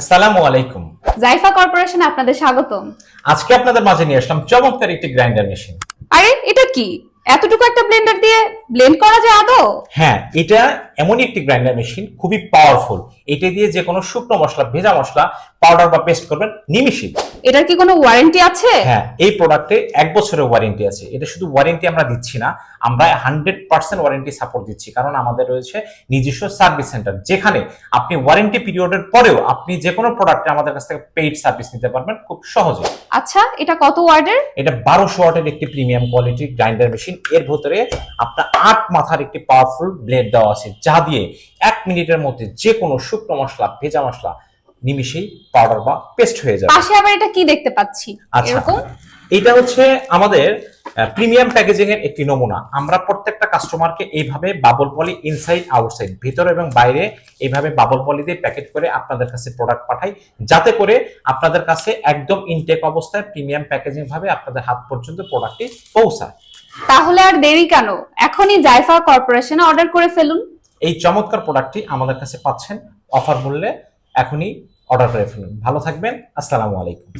আসসালামু আলাইকুম। জাইফা কর্পোরেশন আপনাদের স্বাগতম। আজকে আপনাদের মাঝে নিয়ে আসলাম চমৎকার একটি গ্রাইন্ডার মেশিন। আরে এটা কি? এতটুকু একটা ব্লেন্ডার দিয়ে ব্লেন্ড করা যায় আদৌ? হ্যাঁ এটা এমনই একটি গ্রাইন্ডার মেশিন খুবই পাওয়ারফুল এটা দিয়ে যে কোনো শুকনো মশলা ভেজা মশলা পাউডার বা পেস্ট করবেন নিমিষেই এটার কি কোনো ওয়ারেন্টি আছে? হ্যাঁ এই প্রোডাক্টে এক বছরের ওয়ারেন্টি আছে। এটা শুধু ওয়ারেন্টি আমরা দিচ্ছি না আমরা হান্ড্রেড পার্সেন্ট ওয়ারেন্টি সাপোর্ট দিচ্ছি। কারণ আমাদের রয়েছে নিজস্ব সার্ভিস সেন্টার যেখানে আপনি ওয়ারেন্টি পিরিয়ডের পরেও আপনি যে কোনো প্রোডাক্টে আমাদের কাছ থেকে পেইড সার্ভিস নিতে পারবেন খুব সহজে। আচ্ছা এটা কত ওয়ার্ডের এটা বারোশো ওয়াটের একটি প্রিমিয়াম কোয়ালিটির গ্রাইন্ডার মেশিন এর ভেতরে আপনার আট মাথার একটি পাওয়ারফুল ব্লেড দেওয়া আছে যা দিয়ে এক মিনিটের মধ্যে যে কোনো শুকনো মশলা ভেজা মশলা নিমিশেই পাউডার বা পেস্ট হয়ে যাবে। পাশে আবার এটা কি দেখতে পাচ্ছি? আচ্ছা এরকম? এটা হচ্ছে আমাদের প্রিমিয়াম প্যাকেজিং এর একটি নমুনা। আমরা প্রত্যেকটা কাস্টমারকে এইভাবে বাবল পলি ইনসাইড আউটসাইড ভিতর এবং বাইরে এইভাবে বাবল পলি দিয়ে প্যাকেট করে আপনাদের কাছে প্রোডাক্ট পাঠাই যাতে করে আপনাদের কাছে একদম ইনটেক অবস্থায় প্রিমিয়াম প্যাকেজিং ভাবে আপনাদের হাত পর্যন্ত প্রোডাক্টটি পৌঁছায়। তাহলে আর দেরি কেন? এখনই জাইফা কর্পোরেশনে অর্ডার করে ফেলুন। এই চমৎকার প্রোডাক্টটি আমাদের কাছে পাচ্ছেন। অফার মূল্যে এখনই অর্ডার করে ফেলুন। ভালো থাকবেন। আসসালামু আলাইকুম।